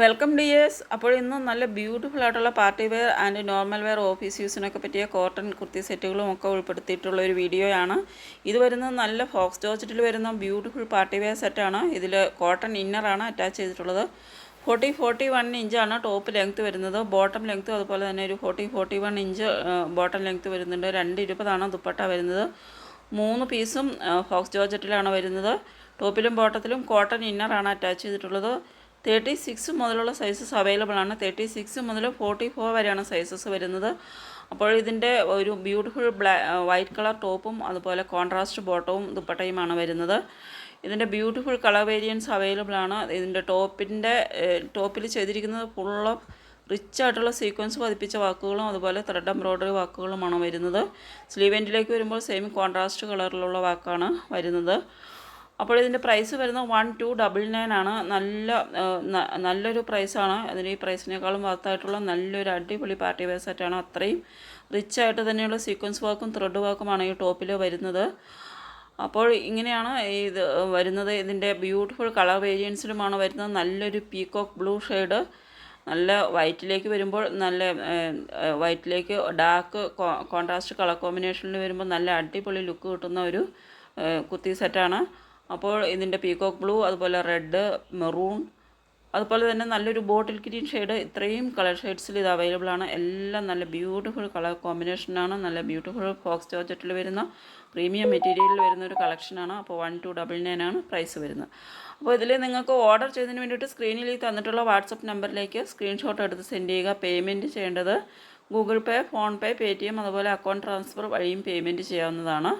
Welcome dears അപ്പോൾ ഇന്ന് നല്ല ബ്യൂട്ടിഫുൾ ആയിട്ടുള്ള party wear and normal wear office യൂസിനൊക്കെ പറ്റിയ കോട്ടൺ കുർത്തി സെറ്റുകളും ഒക്കെ ഉൾപ്പെടുത്തിയിട്ടുള്ള ഒരു വീഡിയോയാണ് ഇത് വരുന്നത് നല്ല ഫോക്സ് ജോർജറ്റിൽ വരുന്ന ബ്യൂട്ടിഫുൾ പാർട്ടി വെയർ സെറ്റാണ് ഇതിൽ കോട്ടൺ ഇന്നറാണ് അറ്റാച്ച് ചെയ്തിട്ടുള്ളത്. ഫോർട്ടി ഫോർട്ടി വൺ ഇഞ്ചാണ് ടോപ്പ് ലെങ്ത്ത് വരുന്നത്. ബോട്ടം ലെങ്ത്തും അതുപോലെ തന്നെ ഒരു forty forty one inch bottom length വരുന്നുണ്ട്. രണ്ട് ഇരുപതാണ് ദുപ്പട്ട വരുന്നത്. മൂന്ന് പീസും ഫോക്സ് ജോർജറ്റിലാണ് വരുന്നത്. ടോപ്പിലും ബോട്ടത്തിലും കോട്ടൺ ഇന്നറാണ് അറ്റാച്ച് ചെയ്തിട്ടുള്ളത്. തേർട്ടി സിക്സ് മുതലുള്ള സൈസസ് അവൈലബിൾ ആണ്. തേർട്ടി സിക്സ് മുതൽ ഫോർട്ടി ഫോർ വരെയാണ് സൈസസ് വരുന്നത്. അപ്പോൾ ഇതിന്റെ ഒരു ബ്യൂട്ടിഫുൾ ബ്ലാ വൈറ്റ് കളർ ടോപ്പും അതുപോലെ കോൺട്രാസ്റ്റ് ബോട്ടവും ദുപ്പട്ടയുമാണ് വരുന്നത്. ഇതിന്റെ ബ്യൂട്ടിഫുൾ കളർ വേരിയൻസ് അവൈലബിൾ ആണ്. ഇതിന്റെ ടോപ്പിന്റെ ടോപ്പിൽ ചെയ്തിരിക്കുന്നത് ഫുള്ള് റിച്ച് ആയിട്ടുള്ള സീക്വൻസ് പതിപ്പിച്ച വാക്കുകളും അതുപോലെ ത്രെഡ് എംബ്രോയ്ഡറി വാക്കുകളുമാണ് വരുന്നത്. സ്ലീവ് എൻഡിലേക്ക് വരുമ്പോൾ സെയിം കോൺട്രാസ്റ്റ് കളറിലുള്ള വാക്കാണ് വരുന്നത്. അപ്പോൾ ഇതിന്റെ പ്രൈസ് വരുന്നത് വൺ ടു ഡബിൾ നയൻ ആണ്. നല്ല നല്ലൊരു പ്രൈസാണ് അതിന് ഈ പ്രൈസിനേക്കാളും വർത്തായിട്ടുള്ള നല്ലൊരു അടിപൊളി പാർട്ടി വെയർ സെറ്റാണ് അത്രയും റിച്ച് ആയിട്ട് തന്നെയുള്ള സീക്വൻസ് വർക്കും ത്രെഡ് വർക്കുമാണ് ഈ ടോപ്പിൽ വരുന്നത്. അപ്പോൾ ഇങ്ങനെയാണ് ഇത് വരുന്നത്. ഇതിന്റെ ബ്യൂട്ടിഫുൾ കളർ വേരിയൻസിലുമാണ് വരുന്നത്. നല്ലൊരു പീകോക്ക് ബ്ലൂ ഷെയ്ഡ് നല്ല വൈറ്റിലേക്ക് വരുമ്പോൾ നല്ല വൈറ്റിലേക്ക് ഡാർക്ക് കോൺട്രാസ്റ്റ് കളർ കോമ്പിനേഷനിൽ വരുമ്പോൾ നല്ല അടിപൊളി ലുക്ക് കിട്ടുന്ന ഒരു കുത്തി സെറ്റാണ് അപ്പോൾ ഇതിന്റെ പീകോക്ക് ബ്ലൂ അതുപോലെ റെഡ് മെറൂൺ അതുപോലെ തന്നെ നല്ലൊരു ബോട്ടിൽ ഗ്രീൻ ഷെയ്ഡ് ഇത്രയും കളർ ഷെയ്ഡ്സിൽ ഇത് അവൈലബിൾ ആണ്. എല്ലാം നല്ല ബ്യൂട്ടിഫുൾ കളർ കോമ്പിനേഷനാണ് നല്ല ബ്യൂട്ടിഫുൾ ഫോക്സ് ജോർജറ്റിൽ വരുന്ന പ്രീമിയം മെറ്റീരിയലിൽ വരുന്ന ഒരു കളക്ഷനാണ് അപ്പോൾ വൺ ടു ഡബിൾ നയൻ ആണ് പ്രൈസ് വരുന്നത്. അപ്പോൾ ഇതിൽ നിങ്ങൾക്ക് ഓർഡർ ചെയ്തതിന് വേണ്ടിയിട്ട് സ്ക്രീനിൽ ഈ തന്നിട്ടുള്ള വാട്സപ്പ് നമ്പറിലേക്ക് സ്ക്രീൻഷോട്ട് എടുത്ത് സെൻഡ് ചെയ്യുക. പേയ്മെന്റ് ചെയ്യേണ്ടത് Google Pay PhonePe Paytm അതുപോലെ അക്കൗണ്ട് ട്രാൻസ്ഫർ വഴിയും പേയ്മെന്റ് ചെയ്യാവുന്നതാണ്.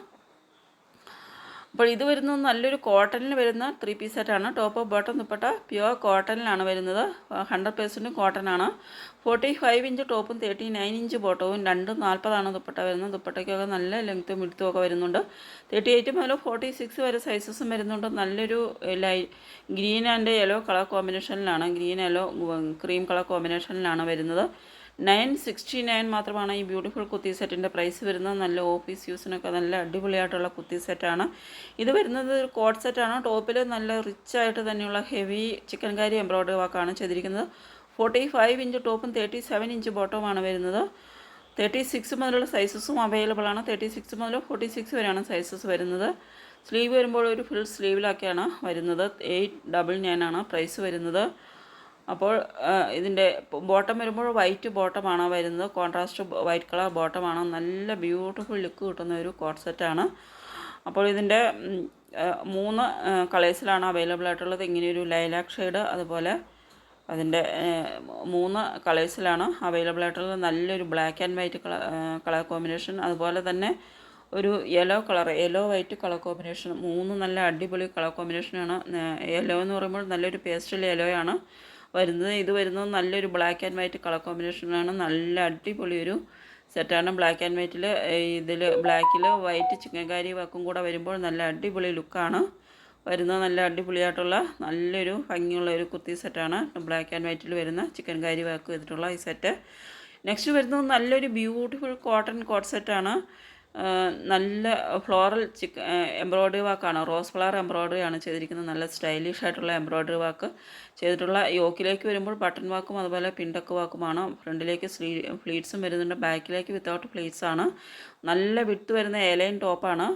അപ്പോൾ ഇത് വരുന്നത് നല്ലൊരു കോട്ടണിൽ വരുന്ന ത്രീ പീസ് സെറ്റാണ് ടോപ്പ് ബോട്ടം ദുപ്പട്ട പ്യുവർ കോട്ടണിലാണ് വരുന്നത്. ഹൺഡ്രഡ് പേഴ്സന്റ് കോട്ടൺ ആണ്. ഫോർട്ടി ഫൈവ് ഇഞ്ച് ടോപ്പും തേർട്ടി നയൻ ഇഞ്ച് ബോട്ടവും രണ്ടും നാൽപ്പതാണ് ദുപ്പട്ട വരുന്നത്. ദുപ്പട്ടയ്ക്കൊക്കെ നല്ല ലെങ്ത്തും വിടുത്തും ഒക്കെ വരുന്നുണ്ട്. തേർട്ടി എയ്റ്റ് മുതൽ ഫോർട്ടി സിക്സ് വരെ സൈസസും വരുന്നുണ്ട്. നല്ലൊരു light green and yellow colour കോമ്പിനേഷനിലാണ് green yellow cream colour കോമ്പിനേഷനിലാണ് വരുന്നത്. നയൻ സിക്സ്റ്റി നയൻ മാത്രമാണ് ഈ ബ്യൂട്ടിഫുൾ കുത്തി സെറ്റിന്റെ പ്രൈസ് വരുന്നത്. നല്ല ഓഫീസ് യൂസിനൊക്കെ നല്ല അടിപൊളിയായിട്ടുള്ള കുത്തി സെറ്റാണ്. ഇത് വരുന്നത് ഒരു കോട്ട് സെറ്റാണ്. ടോപ്പിൽ നല്ല റിച്ച് ആയിട്ട് തന്നെയുള്ള ഹെവി ചിക്കൻ കാരി എംബ്രോയ്ഡറി വർക്കാണ് ചെയ്തിരിക്കുന്നത്. ഫോർട്ടി ഫൈവ് ഇഞ്ച് ടോപ്പും തേർട്ടി സെവൻ ഇഞ്ച് ബോട്ടവുമാണ് വരുന്നത്. തേർട്ടി സിക്സ് മുതലുള്ള സൈസസും അവൈലബിൾ ആണ്. തേർട്ടി സിക്സ് മുതൽ ഫോർട്ടി സിക്സ് വരെയാണ് സൈസസ് വരുന്നത്. സ്ലീവ് വരുമ്പോൾ ഒരു ഫുൾ സ്ലീവിലൊക്കെയാണ് വരുന്നത്. എയ്റ്റ് ഡബിൾ നയൻ ആണ് പ്രൈസ് വരുന്നത്. അപ്പോൾ ഇതിന്റെ ബോട്ടം വരുമ്പോൾ വൈറ്റ് ബോട്ടമാണ് വരുന്നത്? കോൺട്രാസ്റ്റ് വൈറ്റ് കളർ ബോട്ടമാണ്? നല്ല ബ്യൂട്ടിഫുൾ ലുക്ക് കിട്ടുന്ന ഒരു കോട്ട് സെറ്റാണ് അപ്പോൾ ഇതിന്റെ മൂന്ന് കളേഴ്സിലാണ് അവൈലബിൾ ആയിട്ടുള്ളത്. ഇങ്ങനെയൊരു ലൈലാക് ഷെയ്ഡ് അതുപോലെ അതിന്റെ മൂന്ന് കളേഴ്സിലാണ് അവൈലബിൾ ആയിട്ടുള്ളത്. നല്ലൊരു black and white colour colour combination. അതുപോലെ തന്നെ ഒരു yellow colour yellow white colour combination. മൂന്ന് നല്ല അടിപൊളി കളർ കോമ്പിനേഷനാണ്. യെല്ലോ എന്ന് പറയുമ്പോൾ നല്ലൊരു പേസ്റ്റൽ യെല്ലോയാണ്. വരുന്നത്. ഇത് വരുന്നത് നല്ലൊരു ബ്ലാക്ക് ആൻഡ് വൈറ്റ് കളർ കോമ്പിനേഷനാണ് നല്ല അടിപൊളി ഒരു സെറ്റാണ് ബ്ലാക്ക് ആൻഡ് വൈറ്റിൽ ഇതിൽ ബ്ലാക്കിൽ വൈറ്റ് ചിക്കൻ കാരി വക്കും കൂടെ വരുമ്പോൾ നല്ല അടിപൊളി ലുക്കാണ് വരുന്നത് നല്ല അടിപൊളിയായിട്ടുള്ള നല്ലൊരു ഭംഗിയുള്ള ഒരു കുത്തി സെറ്റാണ് ബ്ലാക്ക് ആൻഡ് വൈറ്റിൽ വരുന്ന ചിക്കൻ കാരി വർക്ക് ചെയ്തിട്ടുള്ള ഈ സെറ്റ് നെക്സ്റ്റ് വരുന്നത് നല്ലൊരു ബ്യൂട്ടിഫുൾ കോട്ടൺ കോട്ട് സെറ്റാണ് നല്ല ഫ്ലോറൽ ചിക്ക് എംബ്രോയ്ഡറി വർക്കാണ് റോസ് ഫ്ലവർ എംബ്രോയ്ഡറി ആണ് ചെയ്തിരിക്കുന്നത്. നല്ല സ്റ്റൈലിഷ് ആയിട്ടുള്ള എംബ്രോയ്ഡറി വർക്ക് ചെയ്തിട്ടുള്ള യോക്കിലേക്ക് വരുമ്പോൾ ബട്ടൺ വാക്കും അതുപോലെ പിണ്ടക്ക് വാക്കുമാണ് ഫ്രണ്ടിലേക്ക് സ്ലീ ഫ്ലീറ്റ്സും വരുന്നുണ്ട്. ബാക്കിലേക്ക് വിത്തൗട്ട് ഫ്ലീറ്റ്സ് ആണ്. നല്ല വിട്ട് വരുന്ന എലൈൻ ടോപ്പാണ്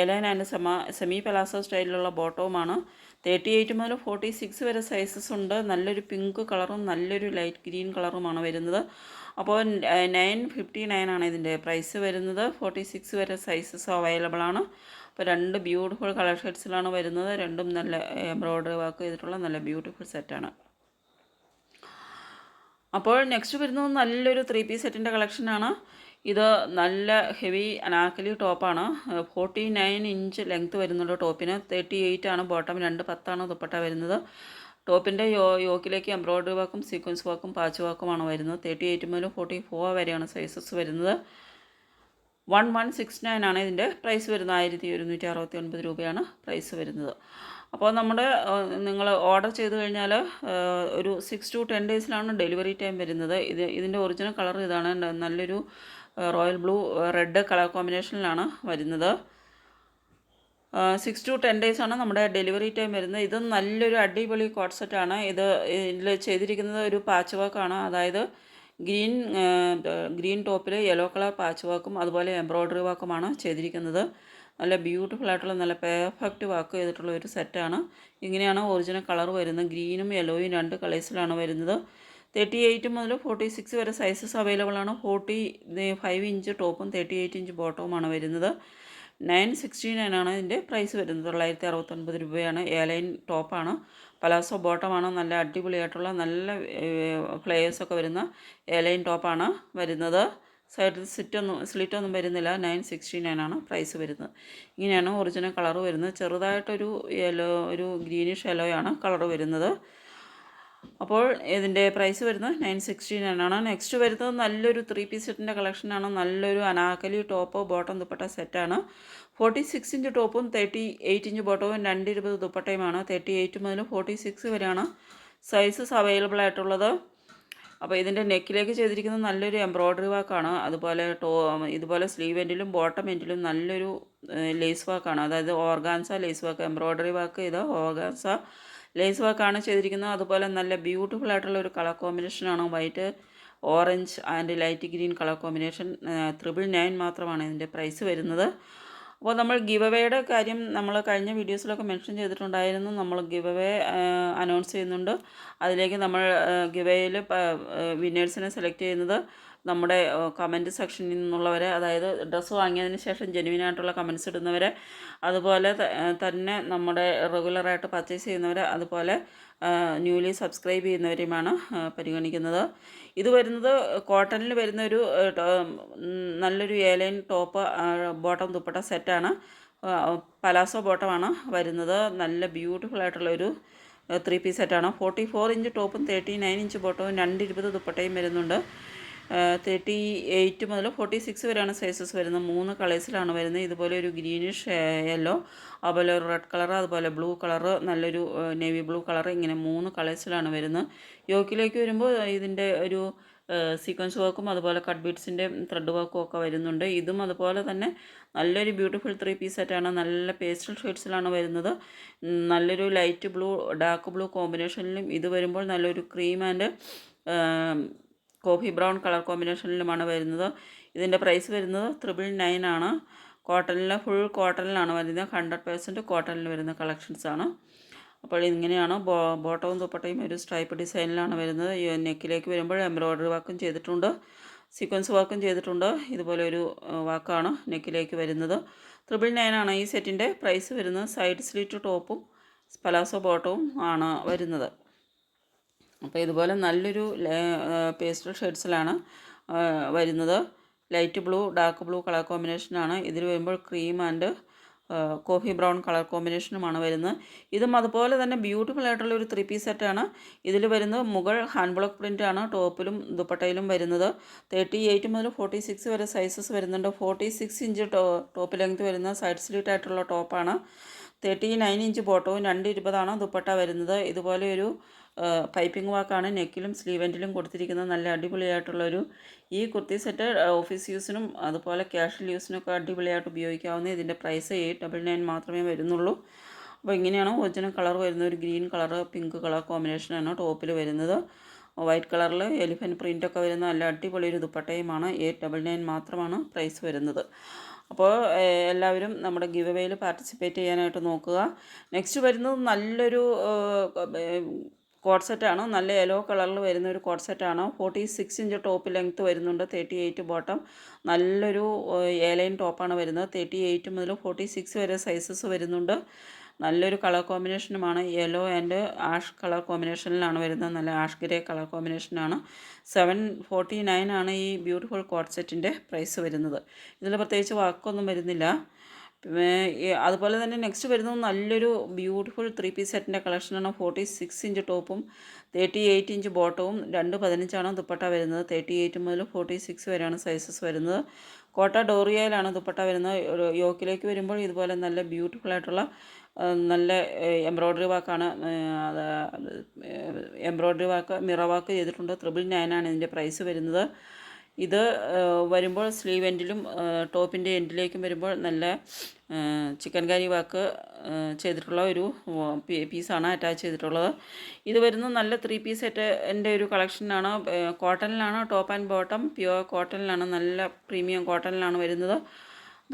എലൈൻ ആൻഡ് സെമ സെമി പലാസോ സ്റ്റൈലിലുള്ള ബോട്ടവുമാണ് തേർട്ടി എയ്റ്റ് മുതൽ ഫോർട്ടി സിക്സ് വരെ സൈസസ് ഉണ്ട്. നല്ലൊരു പിങ്ക് കളറും നല്ലൊരു ലൈറ്റ് ഗ്രീൻ കളറുമാണ് വരുന്നത്. അപ്പോൾ നയൻ ഫിഫ്റ്റി നയൻ ആണ് ഇതിന്റെ പ്രൈസ് വരുന്നത്. ഫോർട്ടി സിക്സ് വരെ സൈസസ് അവൈലബിൾ ആണ്. അപ്പോൾ രണ്ട് ബ്യൂട്ടിഫുൾ കളർ ഷെയ്ഡ്സിലാണ് വരുന്നത്. രണ്ടും നല്ല എംബ്രോയ്ഡറി വർക്ക് ചെയ്തിട്ടുള്ള നല്ല ബ്യൂട്ടിഫുൾ സെറ്റാണ് അപ്പോൾ നെക്സ്റ്റ് വരുന്നത് നല്ലൊരു ത്രീ പീസ് സെറ്റിന്റെ കളക്ഷനാണ് ഇത് നല്ല ഹെവി അനാക്കലി ടോപ്പാണ് ഫോർട്ടി നയൻ ഇഞ്ച് ലെങ്ത്ത് വരുന്നുള്ളൂ ടോപ്പിന് തേർട്ടി എയ്റ്റ് ആണ്. ബോട്ടം രണ്ട് പത്താണ് ദുപ്പട്ട വരുന്നത്. ടോപ്പിന്റെ യോ യോക്കിലേക്ക് എംബ്രോയിഡറി വർക്കും സീക്വൻസ് വർക്കും പാച്ച് വർക്കുമാണ് വരുന്നത്. തേർട്ടി എയ്റ്റ് മുതൽ ഫോർട്ടി ഫോർ വരെയാണ് സൈസസ് വരുന്നത്. വൺ വൺ സിക്സ് നയൻ ആണ് ഇതിന്റെ പ്രൈസ് വരുന്നത്. ആയിരത്തി ഒരുന്നൂറ്റി അറുപത്തി ഒൻപത് രൂപയാണ് പ്രൈസ് വരുന്നത്. അപ്പോൾ നമ്മുടെ നിങ്ങൾ ഓർഡർ ചെയ്ത് കഴിഞ്ഞാൽ ഒരു സിക്സ് ടു ടെൻ ഡേയ്സിലാണ് ഡെലിവറി ടൈം വരുന്നത്. ഇത് ഇതിന്റെ ഒറിജിനൽ കളർ ഇതാണ്. നല്ലൊരു റോയൽ ബ്ലൂ റെഡ് കളർ കോമ്പിനേഷനിലാണ് വരുന്നത്. സിക്സ് ടു ടെൻ ഡേയ്സ് ആണ് നമ്മുടെ ഡെലിവറി ടൈം വരുന്നത്. ഇത് നല്ലൊരു അടിപൊളി ആണ്. ഇത് ഇതിൽ ചെയ്തിരിക്കുന്നത് ഒരു പാച്ച് വർക്കാണ് അതായത് ഗ്രീൻ ഗ്രീൻ ടോപ്പിൽ യെല്ലോ കളർ പാച്ച് വർക്കും അതുപോലെ എംബ്രോയ്ഡറി വർക്കുമാണ് ചെയ്തിരിക്കുന്നത്. നല്ല ബ്യൂട്ടിഫുൾ ആയിട്ടുള്ള നല്ല പെർഫെക്റ്റ് വർക്ക് ചെയ്തിട്ടുള്ള ഒരു സെറ്റാണ് ഇങ്ങനെയാണ് ഒറിജിനൽ കളർ വരുന്നത്. ഗ്രീനും യെല്ലോയും രണ്ട് കളേഴ്സിലാണ് വരുന്നത്. തേർട്ടി എയ്റ്റ് മുതൽ ഫോർട്ടി സിക്സ് വരെ സൈസസ് അവൈലബിൾ ആണ്. ഫോർട്ടി ഫൈവ് ഇഞ്ച് ടോപ്പും തേർട്ടി എയ്റ്റ് ഇഞ്ച് ബോട്ടവുമാണ് വരുന്നത്. നയൻ സിക്സ്റ്റി നയൻ ആണ് ഇതിന്റെ പ്രൈസ് വരുന്നത്. തൊള്ളായിരത്തി അറുപത്തൊൻപത് രൂപയാണ്. എയർലൈൻ ടോപ്പാണ്. പലാസോ ബോട്ടമാണ്. നല്ല അടിപൊളിയായിട്ടുള്ള നല്ല ഫ്ലേയേഴ്സൊക്കെ വരുന്ന എയർലൈൻ ടോപ്പാണ് വരുന്നത്. സൈഡിൽ സിറ്റൊന്നും സ്ലിറ്റൊന്നും വരുന്നില്ല. നയൻ സിക്സ്റ്റി നയൻ ആണ് പ്രൈസ് വരുന്നത്. ഇങ്ങനെയാണ് ഒറിജിനൽ കളർ വരുന്നത്. ചെറുതായിട്ടൊരു യെല്ലോ ഒരു ഗ്രീനിഷ് യെല്ലോയാണ് കളർ വരുന്നത്. അപ്പോൾ ഇതിന്റെ പ്രൈസ് വരുന്നത് നയൻ സിക്സ്റ്റി നയൻ ആണ്. നെക്സ്റ്റ് വരുന്നത് നല്ലൊരു ത്രീ പീസ് സെറ്റിന്റെ കളക്ഷനാണ് നല്ലൊരു അനാക്കലി ടോപ്പ് ബോട്ടം ദുപ്പട്ട സെറ്റാണ് ഫോർട്ടി സിക്സ് ഇഞ്ച് ടോപ്പും തേർട്ടി എയ്റ്റ് ഇഞ്ച് ബോട്ടവും രണ്ട് ഇരുപത് ദുപ്പട്ടയുമാണ് തേർട്ടി എയ്റ്റ് മുതൽ ഫോർട്ടി സിക്സ് വരെയാണ് സൈസസ് അവൈലബിൾ ആയിട്ടുള്ളത്. അപ്പോൾ ഇതിന്റെ നെക്കിലേക്ക് ചെയ്തിരിക്കുന്നത് നല്ലൊരു എംബ്രോയ്ഡറി വർക്കാണ് അതുപോലെ ടോ ഇതുപോലെ സ്ലീവ് എൻഡിലും ബോട്ടം എൻഡിലും നല്ലൊരു ലേസ് വർക്കാണ് അതായത് organza lace work embroidery work ചെയ്ത ഓർഗാൻസ ലേസ് വർക്കാണ് ചെയ്തിരിക്കുന്നത്. അതുപോലെ നല്ല ബ്യൂട്ടിഫുൾ ആയിട്ടുള്ള ഒരു കളർ കോമ്പിനേഷനാണ് white orange and light green colour combination. Triple nine മാത്രമാണ് ഇതിന്റെ പ്രൈസ് വരുന്നത്. അപ്പോൾ നമ്മൾ ഗിവ് അവേയുടെ കാര്യം നമ്മൾ കഴിഞ്ഞ വീഡിയോസിലൊക്കെ മെൻഷൻ ചെയ്തിട്ടുണ്ടായിരുന്നു. നമ്മൾ ഗിവ് അവേ അനൗൺസ് ചെയ്യുന്നുണ്ട്. അതിലേക്ക് നമ്മൾ ഗിവ് അവേയിൽ വിന്നേഴ്സിനെ സെലക്ട് ചെയ്യുന്നത് നമ്മുടെ കമന്റ് സെക്ഷനിൽ നിന്നുള്ളവരെ അതായത് ഡ്രസ്സ് വാങ്ങിയതിന് ശേഷം ജെനുവിനായിട്ടുള്ള കമൻസ് ഇടുന്നവരെ അതുപോലെ തന്നെ നമ്മുടെ റെഗുലറായിട്ട് പർച്ചേസ് ചെയ്യുന്നവരെ അതുപോലെ ന്യൂലി സബ്സ്ക്രൈബ് ചെയ്യുന്നവരെയുമാണ് പരിഗണിക്കുന്നത്. ഇത് വരുന്നത് കോട്ടണിൽ വരുന്നൊരു നല്ലൊരു ഏലൈൻ ടോപ്പ് ബോട്ടം ദുപ്പട്ട സെറ്റാണ്. പലാസോ ബോട്ടമാണ് വരുന്നത്. നല്ല ബ്യൂട്ടിഫുൾ ആയിട്ടുള്ള ഒരു ത്രീ പീസ് സെറ്റാണ് ഫോർട്ടി ഫോർ ഇഞ്ച് ടോപ്പും തേർട്ടി നയൻ ഇഞ്ച് ബോട്ടവും രണ്ട് ഇരുപത് ദുപ്പട്ടയും വരുന്നുണ്ട്. തേർട്ടി എയ്റ്റ് മുതൽ ഫോർട്ടി സിക്സ് വരെയാണ് സൈസസ് വരുന്നത്. മൂന്ന് കളേഴ്സിലാണ് വരുന്നത്. ഇതുപോലെ ഒരു ഗ്രീനിഷ് യെല്ലോ അതുപോലെ ഒരു റെഡ് കളർ അതുപോലെ ബ്ലൂ കളർ നല്ലൊരു നേവി ബ്ലൂ കളർ ഇങ്ങനെ മൂന്ന് കളേഴ്സിലാണ് വരുന്നത്. യോക്കിലേക്ക് വരുമ്പോൾ ഇതിന്റെ ഒരു സീക്വൻസ് വർക്കും അതുപോലെ കട്ട് ബീഡ്സിന്റെ ത്രെഡ് വർക്കും ഒക്കെ വരുന്നുണ്ട്. ഇതും അതുപോലെ തന്നെ നല്ലൊരു ബ്യൂട്ടിഫുൾ ത്രീ പീസ് സെറ്റാണ് നല്ല പേസ്റ്റൽ ഷെയ്ഡ്സിലാണ് വരുന്നത്. നല്ലൊരു ലൈറ്റ് ബ്ലൂ ഡാർക്ക് ബ്ലൂ കോമ്പിനേഷനിലും ഇത് വരുമ്പോൾ നല്ലൊരു cream and coffee brown colour കോമ്പിനേഷനിലുമാണ് വരുന്നത്. ഇതിന്റെ പ്രൈസ് വരുന്നത് ത്രിബിൾ നയൻ ആണ്. കോട്ടണിൽ ഫുൾ കോട്ടണിലാണ് വരുന്നത്. ഹൺഡ്രഡ് പേഴ്സന്റ് കോട്ടണിൽ വരുന്ന കളക്ഷൻസാണ് അപ്പോൾ ഇങ്ങനെയാണ് ബോ ബോട്ടവും ദുപ്പട്ടയും ഒരു സ്ട്രൈപ്പ് ഡിസൈനിലാണ് വരുന്നത്. നെക്കിലേക്ക് വരുമ്പോൾ എംബ്രോയ്ഡറി വർക്കും ചെയ്തിട്ടുണ്ട്. സീക്വൻസ് വർക്കും ചെയ്തിട്ടുണ്ട്. ഇതുപോലെ ഒരു വാക്കാണ് നെക്കിലേക്ക് വരുന്നത്. ത്രിബിൾ നയനാണ് ഈ സെറ്റിന്റെ പ്രൈസ് വരുന്നത്. സൈഡ് സ്ലിറ്റ് ടോപ്പും പലാസോ ബോട്ടവും ആണ് വരുന്നത്. അപ്പോൾ ഇതുപോലെ നല്ലൊരു പേസ്റ്റൽ ഷെയ്ഡ്സിലാണ് വരുന്നത്. Light blue dark blue colour കോമ്പിനേഷനാണ്. ഇതിൽ വരുമ്പോൾ cream and coffee brown colour കോമ്പിനേഷനുമാണ് വരുന്നത്. ഇതും അതുപോലെ തന്നെ ബ്യൂട്ടിഫുൾ ആയിട്ടുള്ള ഒരു ത്രീ പീസ് സെറ്റാണ്. ഇതിൽ വരുന്നത് മുഗൾ ഹാൻഡ് ബ്ലോക്ക് പ്രിന്റ് ആണ്. ടോപ്പിലും ദുപ്പട്ടയിലും വരുന്നത്. തേർട്ടി എയ്റ്റ് മുതൽ ഫോർട്ടി സിക്സ് വരെ സൈസസ് വരുന്നുണ്ട്. Forty six inch top length വരുന്ന സൈഡ് സ്ലീറ്റ് ആയിട്ടുള്ള ടോപ്പാണ്. തേർട്ടി നയൻ ഇഞ്ച് ബോട്ടവും രണ്ട് ഇരുപതാണ് ദുപ്പട്ട വരുന്നത്. ഇതുപോലെ ഒരു പൈപ്പിംഗ് വാക്കാണ് നെക്കിലും സ്ലീവെന്റിലും കൊടുത്തിരിക്കുന്നത് നല്ല അടിപൊളിയായിട്ടുള്ളൊരു ഈ കുർത്തി സെറ്റ് ഓഫീസ് യൂസിനും അതുപോലെ ക്യാഷ്വൽ യൂസിനൊക്കെ അടിപൊളിയായിട്ട് ഉപയോഗിക്കാവുന്ന ഇതിന്റെ പ്രൈസ് എയ്റ്റ് ഡബിൾ നയൻ മാത്രമേ വരുന്നുള്ളൂ. അപ്പോൾ ഇങ്ങനെയാണ് ഒറിജിനൽ കളർ വരുന്ന ഒരു ഗ്രീൻ കളർ പിങ്ക് കളർ കോമ്പിനേഷനാണ് ടോപ്പിൽ വരുന്നത്. വൈറ്റ് കളറിൽ എലിഫന്റ് പ്രിന്റൊക്കെ വരുന്ന നല്ല അടിപൊളി ഒരു ദുപ്പട്ടയുമാണ്. എയ്റ്റ് ഡബിൾ നയൻ മാത്രമാണ് പ്രൈസ് വരുന്നത്. അപ്പോൾ എല്ലാവരും നമ്മുടെ ഗിവ് അവേയിൽ പാർട്ടിസിപ്പേറ്റ് ചെയ്യാനായിട്ട് നോക്കുക. നെക്സ്റ്റ് വരുന്നത് നല്ലൊരു കോഡ് സെറ്റാണ് നല്ല യെല്ലോ കളറിൽ വരുന്ന ഒരു കോഡ് സെറ്റാണ് forty six inch top length വരുന്നുണ്ട് തേർട്ടി എയ്റ്റ് ബോട്ടം. നല്ലൊരു ഏലൈൻ ടോപ്പാണ് വരുന്നത്. തേർട്ടി എയ്റ്റ് മുതൽ ഫോർട്ടി സിക്സ് വരെ സൈസസ് വരുന്നുണ്ട്. നല്ലൊരു കളർ കോമ്പിനേഷനുമാണ്. യെല്ലോ ആൻഡ് ആഷ് കളർ കോമ്പിനേഷനിലാണ് വരുന്നത്. നല്ല ആഷ് ഗ്രേ കളർ കോമ്പിനേഷനാണ്. സെവൻ ഫോർട്ടി നയൻ ആണ് ഈ ബ്യൂട്ടിഫുൾ കോഡ് സെറ്റിന്റെ പ്രൈസ് വരുന്നത്. ഇതിൽ പ്രത്യേകിച്ച് വർക്കൊന്നും വരുന്നില്ല. അതുപോലെ തന്നെ നെക്സ്റ്റ് വരുന്നത് നല്ലൊരു ബ്യൂട്ടിഫുൾ ത്രീ പീസ് സെറ്റിന്റെ കളക്ഷനാണ് ഫോർട്ടി സിക്സ് ഇഞ്ച് ടോപ്പും തേർട്ടി എയ്റ്റ് ഇഞ്ച് ബോട്ടവും രണ്ട് പതിനഞ്ചാണ് ദുപ്പട്ട വരുന്നത്. തേർട്ടി എയ്റ്റ് മുതൽ ഫോർട്ടി സിക്സ് വരെയാണ് സൈസസ് വരുന്നത്. കോട്ട ഡോറിയയിലാണ് ദുപ്പട്ട വരുന്നത്. യോക്കിലേക്ക് വരുമ്പോൾ ഇതുപോലെ നല്ല ബ്യൂട്ടിഫുൾ ആയിട്ടുള്ള നല്ല എംബ്രോയ്ഡറി വാക്കാണ് എംബ്രോയ്ഡറി വാക്ക് മിറ വാക്ക് ചെയ്തിട്ടുണ്ട്. ത്രിബിൾ നയനാണ് ഇതിന്റെ പ്രൈസ് വരുന്നത്. ഇത് വരുമ്പോൾ സ്ലീവ് എൻഡിലും ടോപ്പിന്റെ എൻഡിലേക്കും വരുമ്പോൾ നല്ല ചിക്കൻ കറി വാക്ക് ചെയ്തിട്ടുള്ള ഒരു പീസാണ് അറ്റാച്ച് ചെയ്തിട്ടുള്ളത്. ഇത് വരുന്ന നല്ല ത്രീ പീസ് സെറ്റ് എന്റെ ഒരു കളക്ഷനാണ്. കോട്ടണിലാണ് ടോപ്പ് ആൻഡ് ബോട്ടം. പ്യുവർ കോട്ടണിലാണ് നല്ല പ്രീമിയം കോട്ടണിലാണ് വരുന്നത്.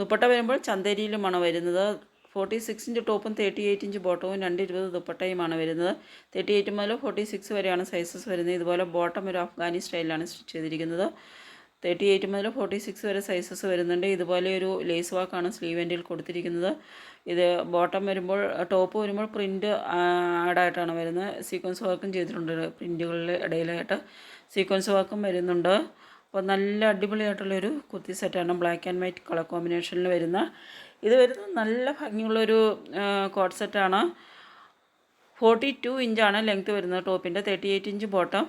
ദുപ്പട്ട വരുമ്പോൾ ചന്തേരിയിലുമാണ് വരുന്നത്. ഫോർട്ടി സിക്സ് ഇഞ്ച് ടോപ്പും തേർട്ടി എയ്റ്റ് ഇഞ്ച് ബോട്ടവും രണ്ട് ഇരുപത് ദുപ്പട്ടയുമാണ് വരുന്നത്. തേർട്ടി എയ്റ്റ് മുതൽ ഫോർട്ടി സിക്സ് വരെയാണ് സൈസസ് വരുന്നത്. ഇതുപോലെ ബോട്ടം ഒരു അഫ്ഗാനി സ്റ്റൈലിലാണ് സ്റ്റിച്ച് ചെയ്തിരിക്കുന്നത്. തേർട്ടി എയ്റ്റ് മുതൽ ഫോർട്ടി സിക്സ് വരെ സൈസസ് വരുന്നുണ്ട്. ഇതുപോലെ ഒരു ലേസ് വാക്കാണ് സ്ലീവ് എൻഡിൽ കൊടുത്തിരിക്കുന്നത്. ഇത് ബോട്ടം വരുമ്പോൾ ടോപ്പ് വരുമ്പോൾ പ്രിന്റ് ആഡായിട്ടാണ് വരുന്നത്. സീക്വൻസ് വർക്കും ചെയ്തിട്ടുണ്ട് പ്രിന്റുകളിൽ ഇടയിലായിട്ട്. സീക്വൻസ് വർക്കും വരുന്നുണ്ട്. അപ്പോൾ നല്ല അടിപൊളിയായിട്ടുള്ളൊരു കുർത്തി സെറ്റാണ് ബ്ലാക്ക് ആൻഡ് വൈറ്റ് കളർ കോമ്പിനേഷനിൽ വരുന്ന. ഇത് വരുന്നത് നല്ല ഭംഗിയുള്ളൊരു കോട്ട് സെറ്റാണ്. ഫോർട്ടി ടു ഇഞ്ചാണ് ലെങ്ത്ത് വരുന്നത് ടോപ്പിന്റെ thirty eight inch bottom.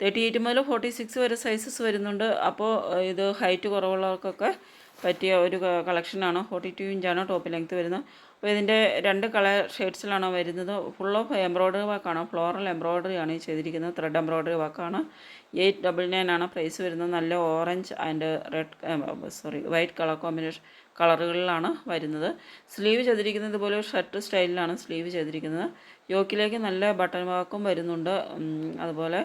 Thirty eight മുതൽ ഫോർട്ടി സിക്സ് വരെ സൈസസ് വരുന്നുണ്ട്. അപ്പോൾ ഇത് ഹൈറ്റ് കുറവുള്ളവർക്കൊക്കെ പറ്റിയ ഒരു കളക്ഷനാണ്. ഫോർട്ടി ടു ഇഞ്ചാണ് ടോപ്പ് ലെങ്ത്ത് വരുന്നത്. അപ്പോൾ ഇതിന്റെ രണ്ട് കളർ ഷെയ്ഡ്സിലാണോ വരുന്നത്? ഫുൾ ഓഫ് എംബ്രോയ്ഡറി വർക്കാണ് ഫ്ലോറൽ എംബ്രോയ്ഡറി ആണ് ചെയ്തിരിക്കുന്നത്. ത്രെഡ് എംബ്രോയ്ഡറി വർക്കാണ് എയ്റ്റ് ഡബിൾ നയൻ ആണ് പ്രൈസ് വരുന്നത്. നല്ല orange and red sorry white colour combination കളറുകളിലാണ് വരുന്നത്. സ്ലീവ് ചെയ്തിരിക്കുന്നത് ഇതുപോലെ ഷർട്ട് സ്റ്റൈലിലാണ് സ്ലീവ് ചെയ്തിരിക്കുന്നത്. യോക്കിലേക്ക് നല്ല ബട്ടൺ വർക്കും വരുന്നുണ്ട്. അതുപോലെ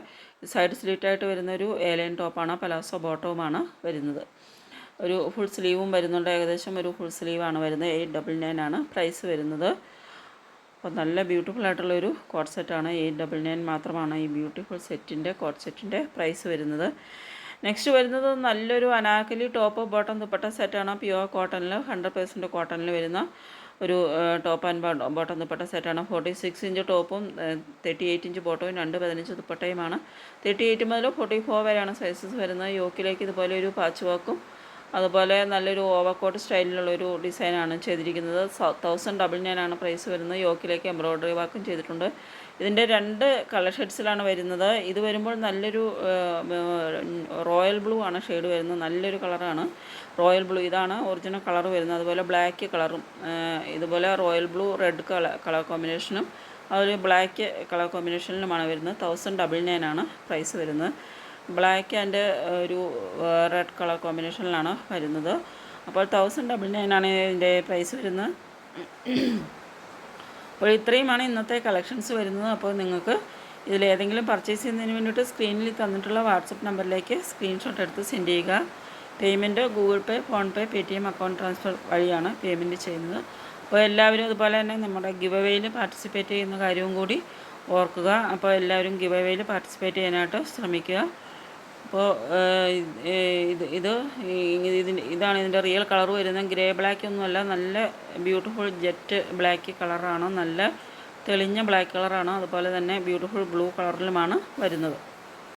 സൈഡ് സ്ലീറ്റായിട്ട് വരുന്നൊരു ഏലൈൻ ടോപ്പാണ് പലാസോ ബോട്ടവുമാണ് വരുന്നത്. ഒരു ഫുൾ സ്ലീവും വരുന്നുണ്ട്. ഏകദേശം ഒരു ഫുൾ സ്ലീവാണ് വരുന്നത്. എയ്റ്റ് ഡബിൾ നയൻ ആണ് പ്രൈസ് വരുന്നത്. അപ്പോൾ നല്ല ബ്യൂട്ടിഫുൾ ആയിട്ടുള്ളൊരു കോട്ട് സെറ്റാണ് എയ്റ്റ് ഡബിൾ നയൻ മാത്രമാണ് ഈ ബ്യൂട്ടിഫുൾ സെറ്റിന്റെ കോട്ട് സെറ്റിന്റെ പ്രൈസ് വരുന്നത്. നെക്സ്റ്റ് വരുന്നത് നല്ലൊരു അനാക്കലി ടോപ്പ് ബോട്ടം ദുപ്പട്ട സെറ്റാണ് പ്യുവർ കോട്ടണിൽ ഹൺഡ്രഡ് പേഴ്സന്റ് കോട്ടണിൽ വരുന്ന ഒരു ടോപ്പ് ആൻഡ് ബോട്ടം ദുപ്പട്ട സെറ്റാണ് ഫോർട്ടി സിക്സ് ഇഞ്ച് ടോപ്പും തേർട്ടി എയ്റ്റ് ഇഞ്ച് ബോട്ടവും രണ്ട് പതിനഞ്ച് ദുപ്പട്ടയുമാണ്. തേർട്ടി എയ്റ്റ് മുതൽ ഫോർട്ടി ഫോർ വരെയാണ് സൈസസ് വരുന്നത്. യോക്കിലേക്ക് ഇതുപോലെ ഒരു പാച്ച് വർക്കും അതുപോലെ നല്ലൊരു ഓവർകോട്ട് സ്റ്റൈലിലുള്ളൊരു ഡിസൈനാണ് ചെയ്തിരിക്കുന്നത്. തൗസൻഡ് ഡബിൾ നയൻ ആണ് പ്രൈസ് വരുന്നത്. യോക്കിലേക്ക് എംബ്രോയ്ഡറി വർക്കും ചെയ്തിട്ടുണ്ട്. ഇതിന്റെ രണ്ട് കളർ ഷെയ്ഡ്സിലാണ് വരുന്നത്. ഇത് വരുമ്പോൾ നല്ലൊരു റോയൽ ബ്ലൂ ആണ് ഷെയ്ഡ് വരുന്നത്. നല്ലൊരു കളറാണ് റോയൽ ബ്ലൂ ഇതാണ് ഒറിജിനൽ കളർ വരുന്നത്. അതുപോലെ ബ്ലാക്ക് കളറും ഇതുപോലെ royal blue red colour colour കോമ്പിനേഷനും അതൊരു ബ്ലാക്ക് കളർ കോമ്പിനേഷനിലുമാണ് വരുന്നത്. തൗസൻഡ് ഡബിൾ നയൻ ആണ് പ്രൈസ് വരുന്നത്. ബ്ലാക്ക് ആൻഡ് ഒരു റെഡ് കളർ കോമ്പിനേഷനിലാണ് വരുന്നത്. അപ്പോൾ തൗസൻഡ് ഡബിൾ നയൻ ആണ് ഇതിന്റെ പ്രൈസ് വരുന്നത്. അപ്പോൾ ഇത്രയുമാണ് ഇന്നത്തെ കളക്ഷൻസ് വരുന്നത്. അപ്പോൾ നിങ്ങൾക്ക് ഇതിൽ ഏതെങ്കിലും പർച്ചേസ് ചെയ്യുന്നതിന് വേണ്ടിയിട്ട് സ്ക്രീനിൽ തന്നിട്ടുള്ള വാട്സപ്പ് നമ്പറിലേക്ക് സ്ക്രീൻഷോട്ട് എടുത്ത് സെൻഡ് ചെയ്യുക. Payment Google Pay PhonePe Paytm account transfer വഴിയാണ് പേയ്മെന്റ് ചെയ്യുന്നത്. അപ്പോൾ എല്ലാവരും അതുപോലെ തന്നെ നമ്മുടെ ഗിവ് അവേയിൽ പാർട്ടിസിപ്പേറ്റ് ചെയ്യുന്ന കാര്യവും കൂടി ഓർക്കുക. അപ്പോൾ എല്ലാവരും ഗിവ് അവേയിൽ പാർട്ടിസിപ്പേറ്റ് ചെയ്യാനായിട്ട് ശ്രമിക്കുക. അപ്പോൾ ഇത് ഇത് ഇതിന് ഇതാണ് ഇതിന്റെ റിയൽ കളർ വരുന്നത്. ഗ്രേ ബ്ലാക്ക് ഒന്നുമല്ല നല്ല ബ്യൂട്ടിഫുൾ ജെറ്റ് ബ്ലാക്ക് കളറാണ് നല്ല തെളിഞ്ഞ ബ്ലാക്ക് കളറാണ് അതുപോലെ തന്നെ ബ്യൂട്ടിഫുൾ ബ്ലൂ കളറിലുമാണ് വരുന്നത്.